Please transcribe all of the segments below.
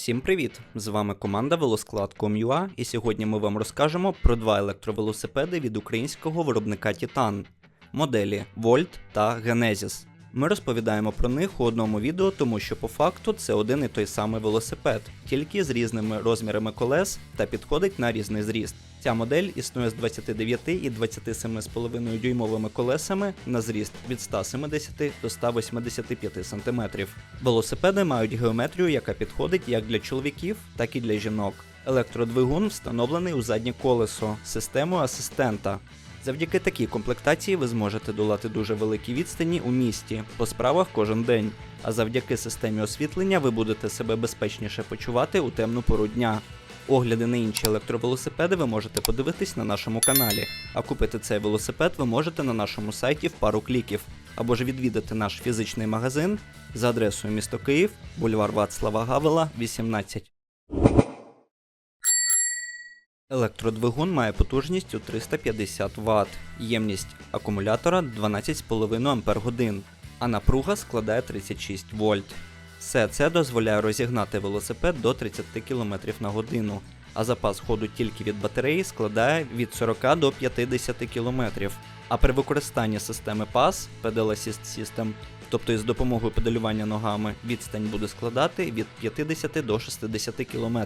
Всім привіт! З вами команда Велосклад.com.ua і сьогодні ми вам розкажемо про два електровелосипеди від українського виробника Titan моделі Volt та Genesis. Ми розповідаємо про них у одному відео, тому що по факту це один і той самий велосипед, тільки з різними розмірами колес та підходить на різний зріст. Ця модель існує з 29 і 27,5 дюймовими колесами на зріст від 170 до 185 см. Велосипеди мають геометрію, яка підходить як для чоловіків, так і для жінок. Електродвигун встановлений у заднє колесо системою асистента. Завдяки такій комплектації ви зможете долати дуже великі відстані у місті по справах кожен день. А завдяки системі освітлення ви будете себе безпечніше почувати у темну пору дня. Огляди на інші електровелосипеди ви можете подивитись на нашому каналі. А купити цей велосипед ви можете на нашому сайті в пару кліків, або ж відвідати наш фізичний магазин за адресою місто Київ, бульвар Вацлава Гавела, 18. Електродвигун має потужність у 350 Вт, ємність акумулятора 12,5 Ах, а напруга складає 36 вольт. Все це дозволяє розігнати велосипед до 30 км на годину, а запас ходу тільки від батареї складає від 40 до 50 км. А при використанні системи PAS Pedal Assist System, тобто із допомогою педалювання ногами, відстань буде складати від 50 до 60 км.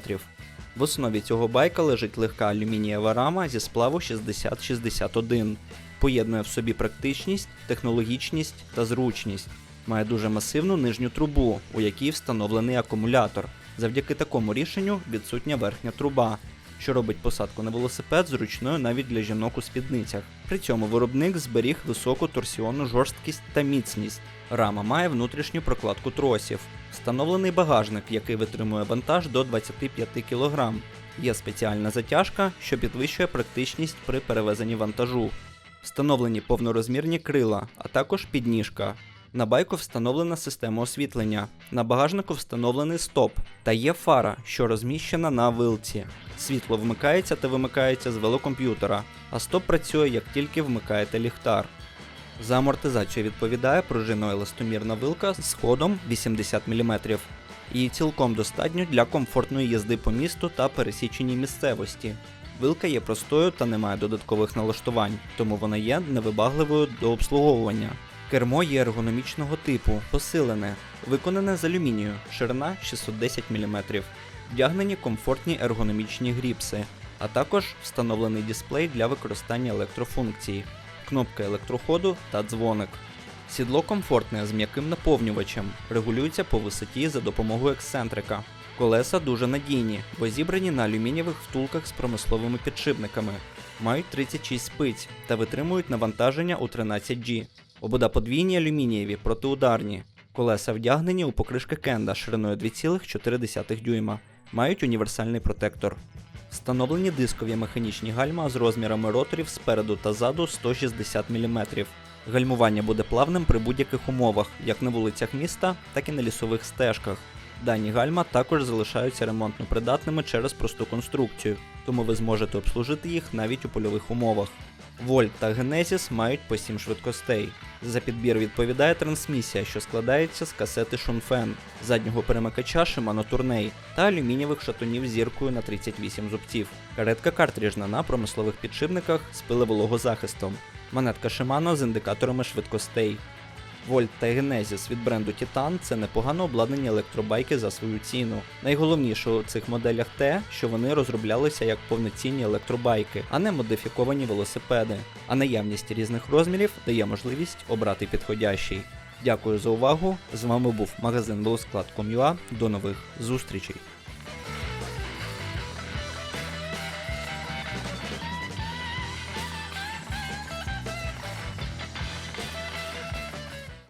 В основі цього байка лежить легка алюмінієва рама зі сплаву 6061. Поєднує в собі практичність, технологічність та зручність. Має дуже масивну нижню трубу, у якій встановлений акумулятор. Завдяки такому рішенню відсутня верхня труба, що робить посадку на велосипед зручною навіть для жінок у спідницях. При цьому виробник зберіг високу торсіонну жорсткість та міцність. Рама має внутрішню прокладку тросів, встановлений багажник, який витримує вантаж до 25 кг. Є спеціальна затяжка, що підвищує практичність при перевезенні вантажу. Встановлені повнорозмірні крила, а також підніжка. На байку встановлена система освітлення. На багажнику встановлений стоп та є фара, що розміщена на вилці. Світло вмикається та вимикається з велокомп'ютера, а стоп працює як тільки вмикаєте ліхтар. За амортизацію відповідає пружино-еластомірна вилка з ходом 80 мм. Її цілком достатньо для комфортної їзди по місту та пересіченій місцевості. Вилка є простою та не має додаткових налаштувань, тому вона є невибагливою до обслуговування. Кермо є ергономічного типу, посилене, виконане з алюмінію, ширина 610 мм, вдягнені комфортні ергономічні гріпси, а також встановлений дисплей для використання електрофункцій, кнопка електроходу та дзвоник. Сідло комфортне з м'яким наповнювачем, регулюється по висоті за допомогою ексцентрика. Колеса дуже надійні, бо зібрані на алюмінієвих втулках з промисловими підшипниками, мають 36 спиць та витримують навантаження у 13G. Обода подвійні алюмінієві протиударні. Колеса вдягнені у покришки кенда шириною 2,4 дюйма, мають універсальний протектор. Встановлені дискові механічні гальма з розмірами роторів спереду та ззаду 160 мм. Гальмування буде плавним при будь-яких умовах, як на вулицях міста, так і на лісових стежках. Дані гальма також залишаються ремонтно придатними через просту конструкцію, тому ви зможете обслужити їх навіть у польових умовах. Volt та Генезіс мають по 7 швидкостей. За підбір відповідає трансмісія, що складається з касети Шунфен, заднього перемикача Shimano Tourney та алюмінієвих шатунів зіркою на 38 зубців. Каретка картриджна на промислових підшипниках з пилевологозахистом. Монетка Shimano з індикаторами швидкостей. Volt та Genesis від бренду Titan це непогано обладнані електробайки за свою ціну. Найголовніше у цих моделях те, що вони розроблялися як повноцінні електробайки, а не модифіковані велосипеди. А наявність різних розмірів дає можливість обрати підходящий. Дякую за увагу. З вами був магазин Велосклад.com.ua. До нових зустрічей.